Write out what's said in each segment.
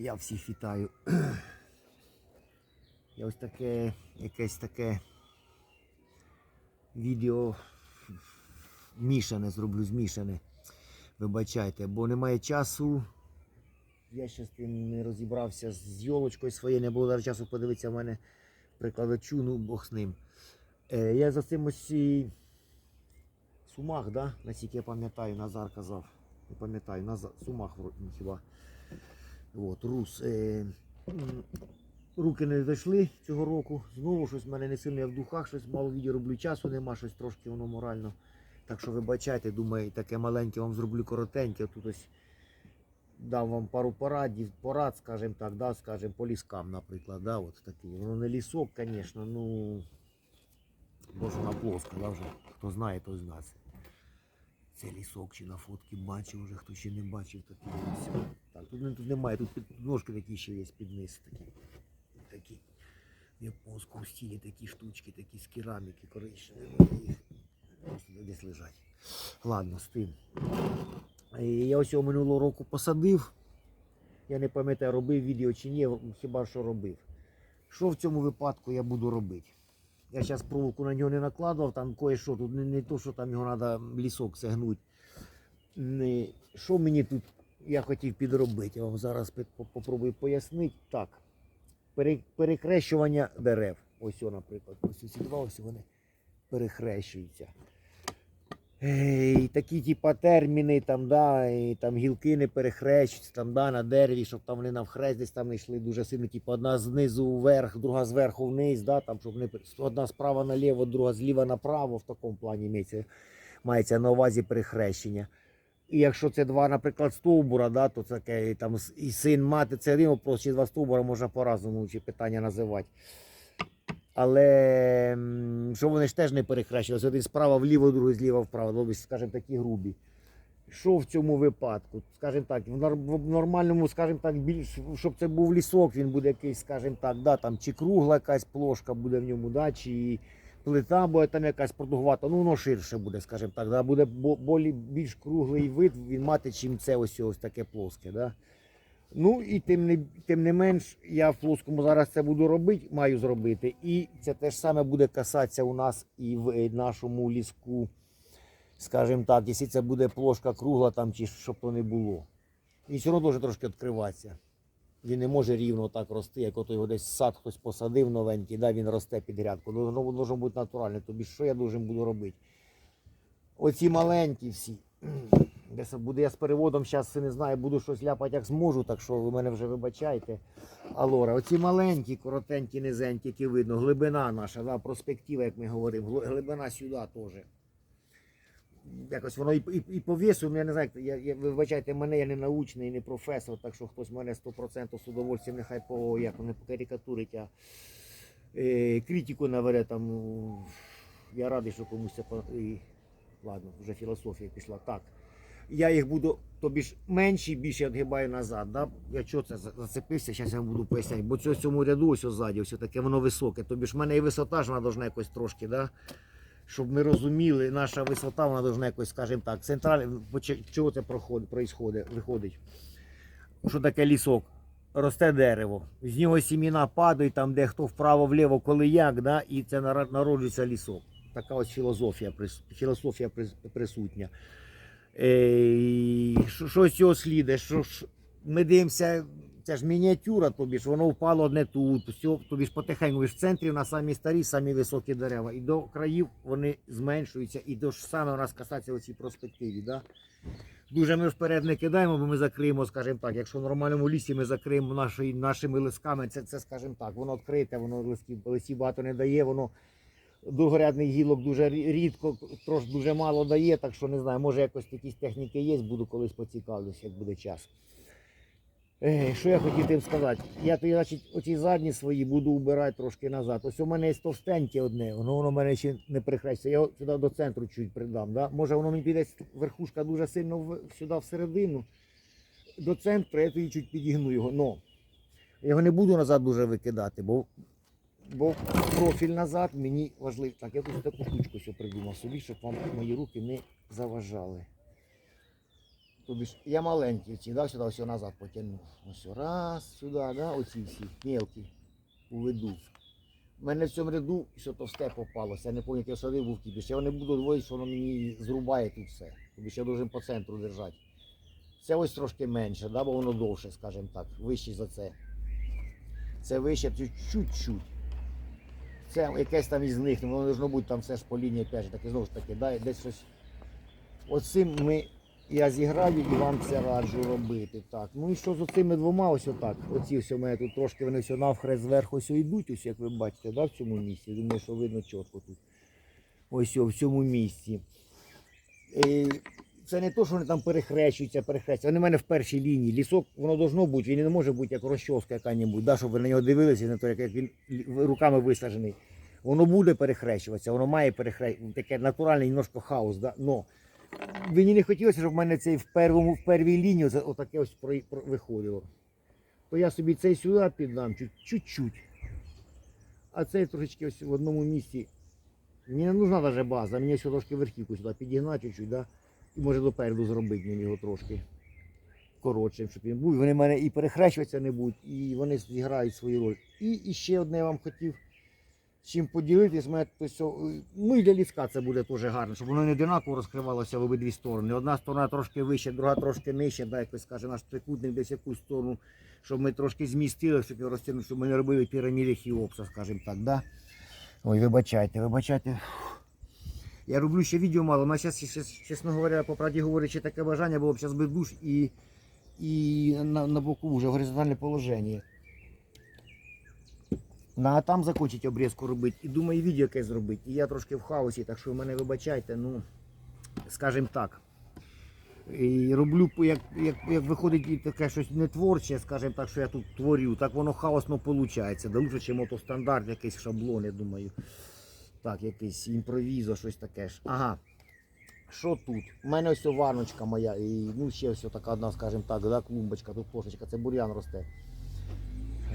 Я всіх вітаю. Я ось таке, якесь таке відео мішане зроблю, змішане. Вибачайте, бо немає часу. Я ще з тим не розібрався з йолочкою своєю, не було часу подивитися в мене прикладачу, ну Бог з ним. Е, я за цим ось сумах, да? наскільки я пам'ятаю, Назар казав. Не пам'ятаю, Назар, сумах хіба. От, рус. Е, руки не дійшли цього року. Знову щось в мене не сильно я в духах, щось мало відео роблю, часу нема, щось трошки воно морально. Так що вибачайте, думаю, таке маленьке вам зроблю коротеньке. Тут ось дам вам пару порадів, порад, скажімо так, да, скажімо, по ліскам, наприклад. Да, от такий. Воно не лісок, звісно, ну бо ж вона плоска, да, вже. Хто знає, той знає. Це лісок чи на фотки бачив вже, хто ще не бачив такий ось. Тут, не- тут немає, тут ножки такі ще є під низ такі. Такі в японському стилі такі штучки, такі з кераміки коричневі. Просто десь лежать. Ладно, з тим. Я ось його минулого року посадив. Я не пам'ятаю, робив відео чи ні, хіба що робив. Що в цьому випадку я буду робити? Я зараз проволоку на нього не накладував, там кое-що, тут не, не то, що там його треба лісок сегнути. Не, що мені тут я хотів підробити? Я вам зараз попробую пояснити. Так. Перекрещування дерев. Ось, о, наприклад, ось ці два ось вони перехрещуються. Ей, такі типа терміни, там, да, і, там гілки не перехрещуються, там, да, на дереві, щоб там вони навхрест десь там не йшли дуже сильно, типу одна знизу вверх, друга зверху вниз, да, там, щоб не, одна справа наліво, друга зліва направо, в такому плані мається, мається на увазі перехрещення. І якщо це два, наприклад, стовбура, да, то таке, і там і син, мати, це один вопрос, чи два стовбура можна по-разному чи питання називати. Але що вони ж теж не перехрещувалися, один справа вліво, другий зліва вправо, ну, скажімо, такі грубі. Що в цьому випадку? Скажімо так, в нормальному, скажімо так, більш, щоб це був лісок, він буде якийсь, скажімо так, да, там, чи кругла якась плошка буде в ньому, да, чи плита буде там якась продугувата, ну воно ширше буде, скажімо так, да, буде болі, більш круглий вид він мати, чим це ось, ось таке плоске. Да. Ну і тим не, тим не менш, я в плоскому зараз це буду робити, маю зробити. І це те ж саме буде касатися у нас і в е, нашому ліску. Скажімо так, якщо це буде плошка кругла там чи щоб то не було. Він все одно дуже трошки відкриватися. Він не може рівно так рости, як ото його десь сад хтось посадив новенький, да, він росте під грядку. Ну, воно должно бути натуральне. Тобі що я должен буду робити? Оці маленькі всі. Десь буде я з переводом зараз не знаю, буду щось ляпати, як зможу, так що ви мене вже вибачайте. Алора, оці маленькі, коротенькі, низенькі, які видно, глибина наша, да, перспектива, як ми говоримо, глибина сюди теж. Якось воно і, і, і по ну я не знаю, я, я, ви вибачайте мене, я не научний, не професор, так що хтось мене 100% з удовольствием нехай по, як, не покарикатурить, а е, критику навере там. ну, Я радий, що комусь це і, ладно, вже філософія пішла. Так. Я їх буду, тобі ж менші, більше відгибаю назад. Да? Я чого це зацепився, зараз я вам буду поясняти. Бо цьому ряду ось ззаді, ось таке воно високе. Тобі ж в мене і висота ж вона должна якось трошки, да? Щоб ми розуміли, наша висота, вона должна якось, скажімо так, центральна, чого це проходить, виходить. Що таке лісок? Росте дерево, з нього сіміна падають, там де хто вправо-вліво, коли як, да? і це народжується лісок. Така ось філософія, філософія присутня. Е, що, з цього сліде? Що ми дивимося, це ж мініатюра, тобі ж воно впало одне тут, все, тобі ж потихеньку в центрі на самі старі, самі високі дерева. І до країв вони зменшуються, і до ж саме у нас касаться оці перспективі. Да? Дуже ми вперед не кидаємо, бо ми закриємо, скажімо так. Якщо в нормальному лісі ми закриємо наші, нашими лисками, це, це скажімо так, воно відкрите, воно листів, листів багато не дає, воно другорядних гілок дуже рідко, трош дуже мало дає, так що не знаю, може якось якісь техніки є, буду колись поцікавлюсь, як буде час. Е, що я хотів тим сказати? Я тоді, значить, оці задні свої буду убирати трошки назад. Ось у мене є товстеньке одне, воно воно в мене ще не прихреститься. Я його сюди до центру чуть придам. Да? Може воно мені піде верхушка дуже сильно в- сюди всередину. До центру я тоді чуть підігну його. Но його не буду назад дуже викидати, бо, бо профіль назад мені важливий. Так, я тут таку штучку придумав собі, щоб вам мої руки не заважали. Тобі ж я маленький ці, да, сюди все назад потягнув. Ось раз, сюди, да, оці всі мелкі уведу. У мене в цьому ряду все товсте попалося. Я не пам'ятаю, я садив був кіпіш. Я не буду двоїть, що воно мені зрубає тут все. Тобі ще должен по центру держати. Це ось трошки менше, да, бо воно довше, скажімо так, вище за це. Це вище чуть-чуть. Це якесь там із них, ну, воно должно бути там все ж по лінії опять же, таки знову ж таки, да, десь щось. Оцим ми, я зіграю і вам це раджу робити. Так. Ну і що з оцими двома, ось отак. Оці у мене тут трошки вони все навхрест зверху ось йдуть, ось як ви бачите, да, в цьому місці. Думаю, що видно чітко тут. Ось в цьому місці. Е, Це не то, що вони там перехрещуються, перехрещуються. Вони в мене в першій лінії. Лісок, воно должно бути, він не може бути як розчоска яка-небудь, да, щоб ви на нього дивилися, не то, як він руками висаджений. Воно буде перехрещуватися, воно має перехрещуватися. Таке натуральний немножко хаос. Да? Но мені не хотілося, щоб в мене цей в первому, в первій лінії отаке ось про, про, виходило. То я собі цей сюди піддам чуть- чуть-чуть. А цей трошечки ось в одному місці. Мені не нужна навіть база, мені ще трошки верхівку сюди підігнати чуть-чуть, да? і може допереду зробити мені його трошки коротшим, щоб він був. Вони в мене і перехрещуватися не будуть, і вони зіграють свою роль. І, і ще одне я вам хотів чим поділитись. Ну і для ліска це буде теж гарно, щоб воно не одинаково розкривалося в обидві сторони. Одна сторона трошки вище, друга трошки нижче, да, якось скаже наш трикутник десь якусь сторону, щоб ми трошки змістили, щоб його розтягнути, щоб ми не робили піраміди Хіопса, скажімо так. Да? Ой, вибачайте, вибачайте. Я роблю ще відео мало, але зараз, чесно говоря, по правді говорячи, таке бажання було б зараз би душ і, і на, на боку вже горизонтальне положення. Ну, а там закончить обрізку робити. І думаю, відео яке зробити. І я трошки в хаосі, так що ви мене вибачайте, ну, скажімо так. І роблю, як, як, як виходить таке щось не творче, скажімо так, що я тут творю, так воно хаосно виходить. Да лучше, мотостандарт, якийсь шаблон, я думаю. Так, якийсь імпровізо, щось таке ж. Ага. Що тут? У мене ось варночка моя, і ну ще ось така одна, скажімо так, да, клумбочка, тут кошечка, це бур'ян росте.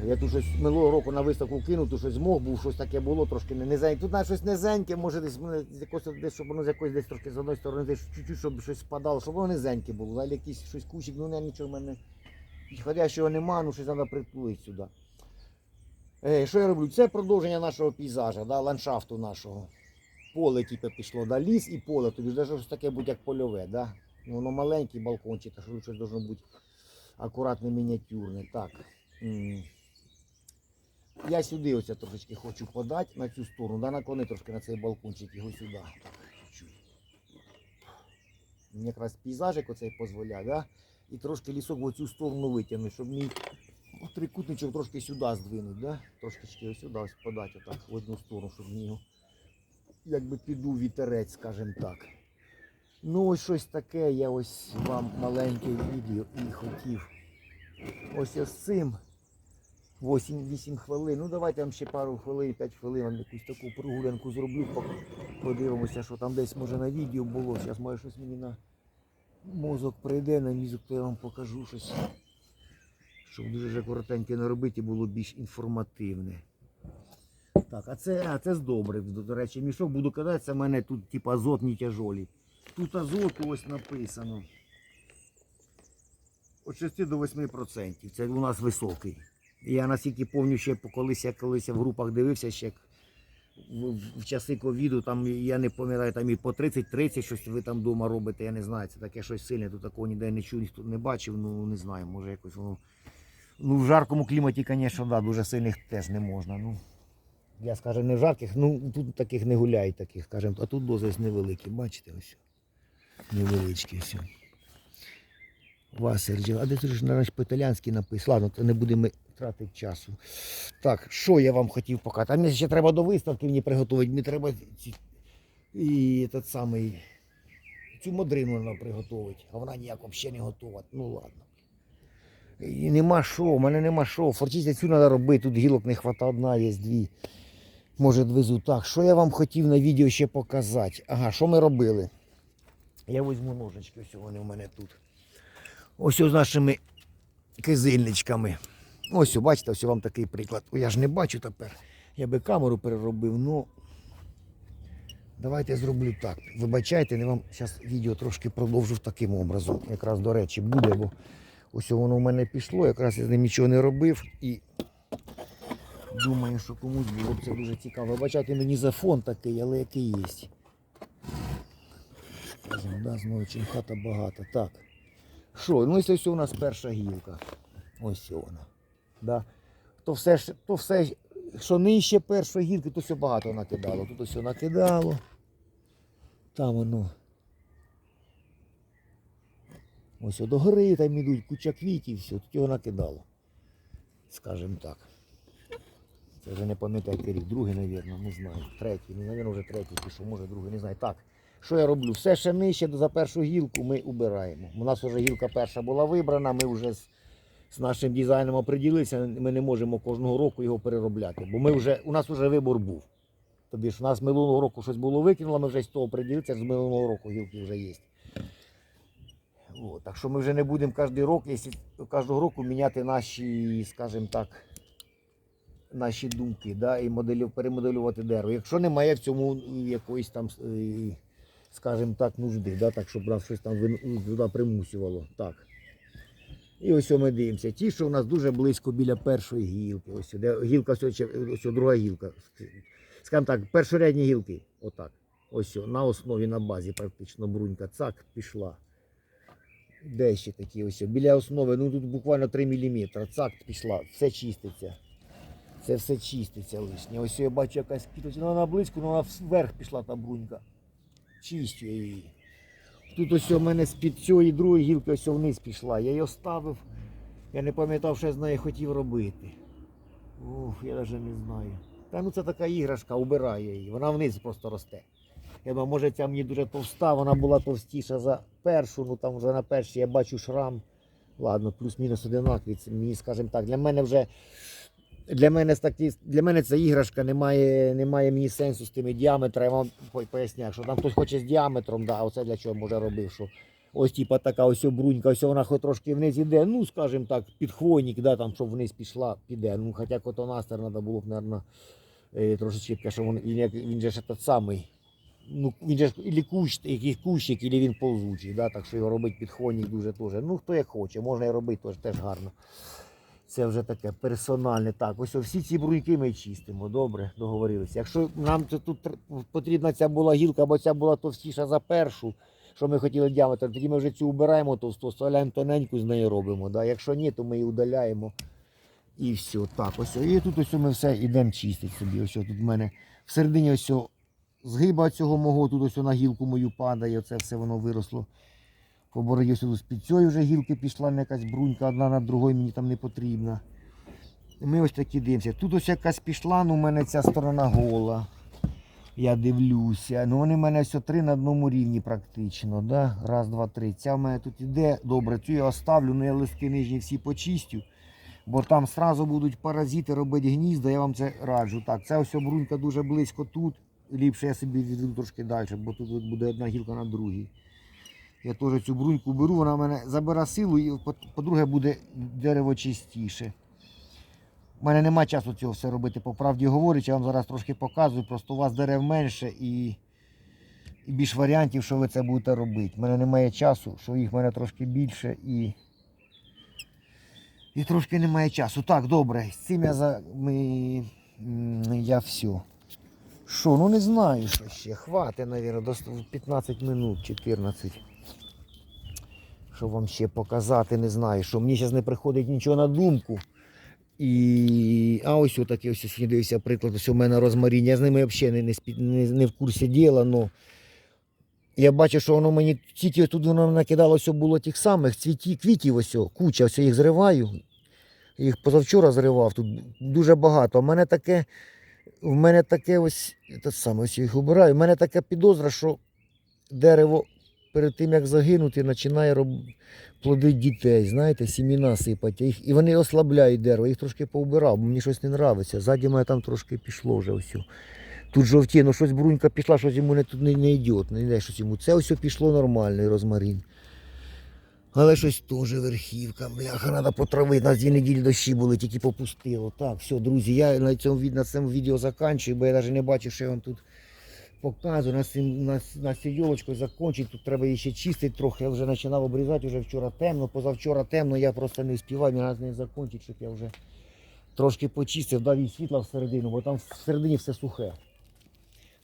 Я тут щось минулого року на виставку кинув, тут щось змог, був, щось таке було, трошки не низеньке. Тут навіть щось низеньке, може десь, якось, десь, щоб воно з якоїсь десь трошки з одної сторони, десь чуть-чуть, щоб щось спадало, щоб воно низеньке було. Далі якийсь щось кущик, ну не, нічого в мене підходящого нема, ну щось треба притулити сюди. Е, що я роблю? Це продовження нашого пейзажа, да, ландшафту нашого. Поле типу, пішло, да, ліс і поле, тобі ж щось таке будь як польове, да? Ну, воно маленький балкончик, а що щось должно бути акуратне, мініатюрне. Так. Я сюди оце трошечки хочу подати на цю сторону, да, наклони трошки на цей балкончик, його сюди. Мені якраз пейзажик оцей дозволяє, да? і трошки лісок в цю сторону витягнути, щоб мій трикутничок трошки сюди здвинути, да? трошки сюди ось подати отак, в одну сторону, щоб в нього якби піду вітерець, скажімо так. Ну ось щось таке, я ось вам маленьке відео і хотів. Ось ось цим. 8-8 хвилин. Ну давайте я вам ще пару хвилин, 5 хвилин вам якусь таку прогулянку зроблю. Подивимося, що там десь може на відео було. Зараз може щось мені на мозок прийде, на мізок, то я вам покажу щось. Щоб дуже коротеньке не робити, було більш інформативне. Так, а це, а це з добрив, до, речі, мішок буду казати, це в мене тут типу азотні тяжолі. Тут азоту ось написано. Від 6 до 8%. Це у нас високий. Я наскільки пам'ятаю, ще колись я колись в групах дивився ще в, часи ковіду, там я не пам'ятаю, там і по 30-30 щось ви там вдома робите, я не знаю, це таке щось сильне, тут такого ніде не чув, ніхто не бачив, ну не знаю, може якось воно. Ну, в жаркому кліматі, звісно, да, дуже сильних теж не можна. Ну, я скажу, не в жарких, ну тут таких не гуляють, таких, скажімо, а тут дози невеликі, бачите, ось. Невеличкі все. Васерджі. А де тут ж наразі по-італіянськи написано? Ладно, то не будемо тратити часу. Так, що я вам хотів показати? А мені ще треба до виставки мені приготувати. Мені треба і этот самий, цю модрину приготувати, а вона ніяк взагалі не готова. Ну ладно. І нема що, у мене нема що. Форчиця цю треба робити, тут гілок не вистачає, одна є, дві. Може, двезу. Так, що я вам хотів на відео ще показати? Ага, що ми робили? Я візьму ножички, ось вони у мене тут. Ось з нашими кизильничками. Ось, бачите, ось вам такий приклад. Я ж не бачу тепер. Я би камеру переробив, ну Давайте зроблю так. Вибачайте, я вам зараз відео трошки продовжу таким образом. Якраз до речі буде, бо ось воно в мене пішло, якраз я з ним нічого не робив і думаю, що комусь було б це дуже цікаво. Вибачайте мені за фон такий, але який є. Скажімо, да, знову чим хата багата. Так. Що, ну ось ось у нас перша гілка. Ось вона. Да. То все, то все, що нижче першої гілки, то все багато накидало. Тут ось накидало. Там воно. Ось до гори там ідуть, куча квітів, все, тут його накидало. Скажем так. Це вже не пам'ятаю який рік, другий, мабуть, не знаю. Третій, ну, мабуть, вже третій пішов, може другий, не знаю. Так, що я роблю? Все ще нижче за першу гілку ми убираємо. У нас вже гілка перша була вибрана, ми вже з, з нашим дизайном оприділилися, ми не можемо кожного року його переробляти. Бо ми вже, у нас вже вибор був. Тобі ж у нас минулого року щось було викинуло, ми вже з того оприділилися, з минулого року гілки вже є. Так що ми вже не будемо кожен рок, якщо кожного року міняти наші, скажімо так, наші думки, да, і моделю, перемоделювати дерево. Якщо немає в цьому якоїсь там, е, скажімо так, нужди, да, так, щоб нас щось там туди примусювало. Так. І ось ми дивимося. Ті, що у нас дуже близько біля першої гілки. Ось де гілка, ось, друга гілка. Скажімо так, першорядні гілки. Отак. Ось на основі, на базі практично брунька. Цак пішла. Де такі ось? Біля основи, ну тут буквально 3 мм. Цак пішла, все чиститься. Це все чиститься лишнє. Ось я бачу якась квіточка, ну, вона близько, ну вона вверх пішла та брунька. Чистю її. Тут ось у мене з-під цієї другої гілки ось вниз пішла. Я її оставив. Я не пам'ятав, що я з нею хотів робити. Ух, я навіть не знаю. Та ну це така іграшка, убирає її. Вона вниз просто росте. Я думаю, може ця мені дуже товста, вона була товстіша за першу, ну там вже на першій я бачу шрам. Ладно, плюс-мінус одинакові. Мені, скажімо так, для мене вже для мене, для мене ця іграшка немає, немає мені сенсу з тими діаметрами. Я вам по- поясняю, що там хтось хоче з діаметром, да, оце для чого може робив, що ось типа така ось брунька, ось вона хоч трошки вниз іде, ну скажімо так, підхвойник, да, там, щоб вниз пішла, піде. Ну, хоча котонастер треба було б, мабуть, трошечки, щоб він, він, він же ж тот самий. Ну, він же ж ілі кущ, якийсь кущик, ілі він ползучий, да, так що його робити підхвойник дуже теж. Ну, хто як хоче, можна і робити теж, теж гарно. Це вже таке персональне. Так, ось всі ці бруньки ми чистимо. Добре, договорилися. Якщо нам це тут потрібна ця була гілка, або ця була товстіша за першу, що ми хотіли діаметр, тоді ми вже цю убираємо, товсту, оставляємо тоненьку, з нею робимо. Да? Якщо ні, то ми її удаляємо. І все. Так, ось. І тут ось ми все йдемо чистити собі. Ось тут в мене всередині ось згиба цього мого, тут ось на гілку мою падає, оце все воно виросло. По бороді сюди з-під цієї вже гілки пішла якась брунька, одна над другою мені там не потрібна. Ми ось такі дивимося. Тут ось якась пішла, ну у мене ця сторона гола. Я дивлюся. Ну вони в мене все три на одному рівні практично. Да? Раз, два, три. Ця в мене тут іде. Добре, цю я оставлю, ну я листки нижні всі почистю. Бо там сразу будуть паразити робити гнізда, я вам це раджу. Так, ця ось брунька дуже близько тут. Ліпше я собі відведу трошки далі, бо тут буде одна гілка на другій. Я теж цю бруньку беру, вона в мене забере силу і, по- по-друге, буде дерево чистіше. У мене нема часу цього все робити, по правді говорячи, я вам зараз трошки показую, просто у вас дерев менше і, і більш варіантів, що ви це будете робити. У мене немає часу, що їх в мене трошки більше і, і трошки немає часу. Так, добре, з цим я за ми, я все. Що, ну не знаю, що ще. Хватить, мабуть, до 15 минут, 14. Що вам ще показати, не знаю. Що мені зараз не приходить нічого на думку. І... А ось отакий ось сьогодні дивився приклад, ось у мене розмаріння. Я з ними взагалі не, не, не, в курсі діла, но я бачу, що воно мені тільки тут воно накидало все було тих самих цвіті, квітів, ось, куча, ось їх зриваю. Їх позавчора зривав, тут дуже багато. У мене таке, в мене таке ось, те саме, ось їх обираю. У мене така підозра, що дерево перед тим, як загинути, починає роб... плодити дітей, знаєте, сіміна сипати. Їх... І вони ослабляють дерево, їх трошки поубирав, бо мені щось не подобається. Ззаді мене там трошки пішло вже все. Тут жовті, ну щось брунька пішла, щось йому не, тут не, не йде, не йде щось йому. Це все пішло нормально, і розмарин. Але щось теж верхівка, бляха, треба потравити. На дві неділі дощі були, тільки попустило. Так, все, друзі, я на цьому, на цьому відео закінчую, бо я навіть не бачив, що я вам тут показую, на, на, на сійолочку закончить, тут треба її ще чистити трохи. Я вже починав обрізати, вже вчора темно, позавчора темно, я просто не встигаю, мені треба не закончити, щоб я вже трошки почистив, дав їй світла всередину, бо там всередині все сухе.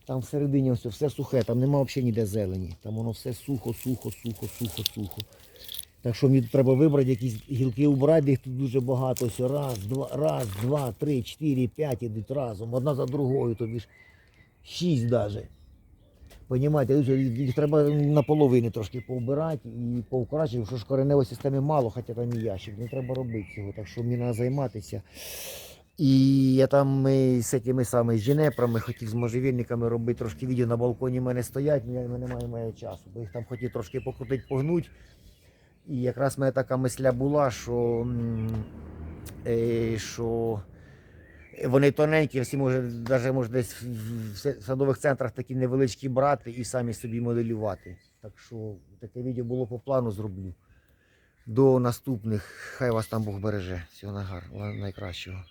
Там всередині все, все сухе, там нема взагалі ніде зелені. Там воно все сухо, сухо, сухо, сухо, сухо. Так що мені треба вибрати якісь гілки убрати, їх тут дуже багато. Ось раз, два, раз, два, три, чотири, п'ять ідуть разом, одна за другою, тобі ж шість навіть. Понімаєте, їх треба наполовину трошки повбирати і повкращити, що ж кореневої системи мало, хоча там і ящик. Не треба робити цього, так що мені треба займатися. І я там з цими самими жінепрами хотів з можжевельниками робити трошки відео на балконі в мене стоять, але в мене немає, часу, бо їх там хотів трошки покрутити, погнути. І якраз в мене така мисля була, що, е, що вони тоненькі, всі може, навіть може десь в садових центрах такі невеличкі брати і самі собі моделювати. Так що таке відео було по плану зроблю. До наступних. Хай вас там Бог береже. Всього найкращого.